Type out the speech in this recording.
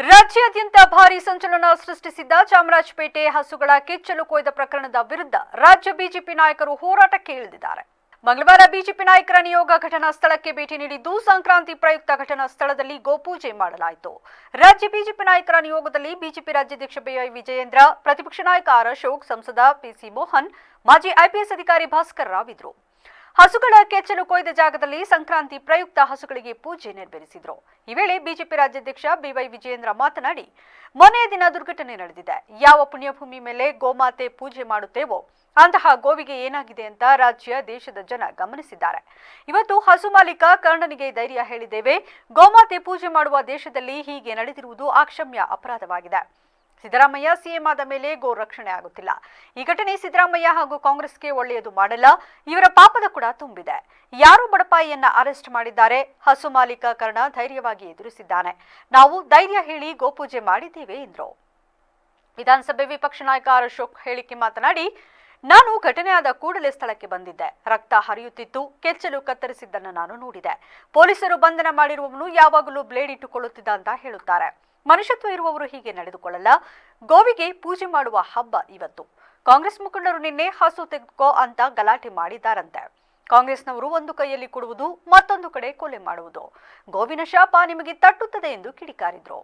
ರಾಜ್ಯಾದ್ಯಂತ ಭಾರಿ ಸಂಚಲನ ಸೃಷ್ಟಿಸಿದ್ದ ಚಾಮರಾಜಪೇಟೆ ಹಸುಗಳ ಕೆಚ್ಚಲು ಕೊಯ್ದ ಪ್ರಕರಣದ ವಿರುದ್ಧ ರಾಜ್ಯ ಬಿಜೆಪಿ ನಾಯಕರು ಹೋರಾಟಕ್ಕೆ ಇಳಿದಿದ್ದಾರೆ. ಮಂಗಳವಾರ ಬಿಜೆಪಿ ನಾಯಕರ ನಿಯೋಗ ಘಟನಾ ಸ್ಥಳಕ್ಕೆ ಭೇಟಿ ನೀಡಿದ್ದು ಸಂಕ್ರಾಂತಿ ಪ್ರಯುಕ್ತ ಘಟನಾ ಸ್ಥಳದಲ್ಲಿ ಗೋಪೂಜೆ ಮಾಡಲಾಯಿತು. ರಾಜ್ಯ ಬಿಜೆಪಿ ನಾಯಕರ ನಿಯೋಗದಲ್ಲಿ ಬಿಜೆಪಿ ರಾಜ್ಯಾಧ್ಯಕ್ಷ ಬಿಐ ವಿಜಯೇಂದ್ರ, ಪ್ರತಿಪಕ್ಷ ನಾಯಕ ಆರ್ ಅಶೋಕ್, ಸಂಸದ ಪಿಸಿ ಮೋಹನ್, ಮಾಜಿ ಐಪಿಎಸ್ ಅಧಿಕಾರಿ ಭಾಸ್ಕರ್ ರಾವ್ ಇದ್ರು ಹಸುಗಳ ಕೆಚ್ಚಲು ಕೊಯ್ದ ಜಾಗದಲ್ಲಿ ಸಂಕ್ರಾಂತಿ ಪ್ರಯುಕ್ತ ಹಸುಗಳಿಗೆ ಪೂಜೆ ನೆರವೇರಿಸಿದ್ರು. ಈ ವೇಳೆ ಬಿಜೆಪಿ ರಾಜ್ಯಾಧ್ಯಕ್ಷ ಬಿವೈ ವಿಜಯೇಂದ್ರ ಮಾತನಾಡಿ, ಮೊನ್ನೆ ದಿನ ದುರ್ಘಟನೆ ನಡೆದಿದೆ. ಯಾವ ಪುಣ್ಯಭೂಮಿ ಮೇಲೆ ಗೋಮಾತೆ ಪೂಜೆ ಮಾಡುತ್ತೇವೋ, ಅಂತಹ ಗೋವಿಗೆ ಏನಾಗಿದೆ ಅಂತ ರಾಜ್ಯ ದೇಶದ ಜನ ಗಮನಿಸಿದ್ದಾರೆ. ಇವತ್ತು ಹಸು ಮಾಲೀಕ ಕರ್ಣನಿಗೆ ಧೈರ್ಯ ಹೇಳಿದ್ದೇವೆ. ಗೋಮಾತೆ ಪೂಜೆ ಮಾಡುವ ದೇಶದಲ್ಲಿ ಹೀಗೆ ನಡೆದಿರುವುದು ಅಕ್ಷಮ್ಯ ಅಪರಾಧವಾಗಿದೆ. ಸಿದ್ದರಾಮಯ್ಯ ಸಿಎಂ ಆದ ಮೇಲೆ ಗೋ ರಕ್ಷಣೆ ಆಗುತ್ತಿಲ್ಲ. ಈ ಘಟನೆ ಸಿದ್ದರಾಮಯ್ಯ ಹಾಗೂ ಕಾಂಗ್ರೆಸ್ಗೆ ಒಳ್ಳೆಯದು ಮಾಡಲ್ಲ, ಇವರ ಪಾಪದ ಕೂಡ ತುಂಬಿದೆ. ಯಾರು ಬಡಪಾಯಿಯನ್ನ ಅರೆಸ್ಟ್ ಮಾಡಿದ್ದಾರೆ? ಹಸು ಮಾಲೀಕ ಕರ್ಣ ಧೈರ್ಯವಾಗಿ ಎದುರಿಸಿದ್ದಾನೆ. ನಾವು ಧೈರ್ಯ ಹೇಳಿ ಗೋಪೂಜೆ ಮಾಡಿದ್ದೇವೆ, ಎಂದರು. ವಿಧಾನಸಭೆ ವಿಪಕ್ಷ ನಾಯಕ ಅಶೋಕ್ ಹೇಳಿಕೆ ಮಾತನಾಡಿ, ನಾನು ಘಟನೆಯಾದ ಕೂಡಲೇ ಸ್ಥಳಕ್ಕೆ ಬಂದಿದ್ದೆ. ರಕ್ತ ಹರಿಯುತ್ತಿತ್ತು, ಕೆಚ್ಚಲು ಕತ್ತರಿಸಿದ್ದನ್ನು ನಾನು ನೋಡಿದೆ. ಪೊಲೀಸರು ಬಂಧನ ಮಾಡಿರುವವನು ಯಾವಾಗಲೂ ಬ್ಲೇಡ್ ಇಟ್ಟುಕೊಳ್ಳುತ್ತಿದ್ದ ಅಂತ ಹೇಳುತ್ತಾರೆ. ಮನುಷ್ಯತ್ವ ಇರುವವರು ಹೀಗೆ ನಡೆದುಕೊಳ್ಳಲ್ಲ. ಗೋವಿಗೆ ಪೂಜೆ ಮಾಡುವ ಹಬ್ಬ ಇವತ್ತು. ಕಾಂಗ್ರೆಸ್ ಮುಖಂಡರು ನಿನ್ನೆ ಹಸು ತೆಗೆದುಕೋ ಅಂತ ಗಲಾಟೆ ಮಾಡಿದ್ದಾರಂತೆ. ಕಾಂಗ್ರೆಸ್ನವರು ಒಂದು ಕೈಯಲ್ಲಿ ಕೊಡುವುದು ಮತ್ತೊಂದು ಕಡೆ ಕೊಲೆ ಮಾಡುವುದು. ಗೋವಿನ ಶಾಪ ನಿಮಗೆ ತಟ್ಟುತ್ತದೆ ಎಂದು ಕಿಡಿಕಾರಿದ್ರು.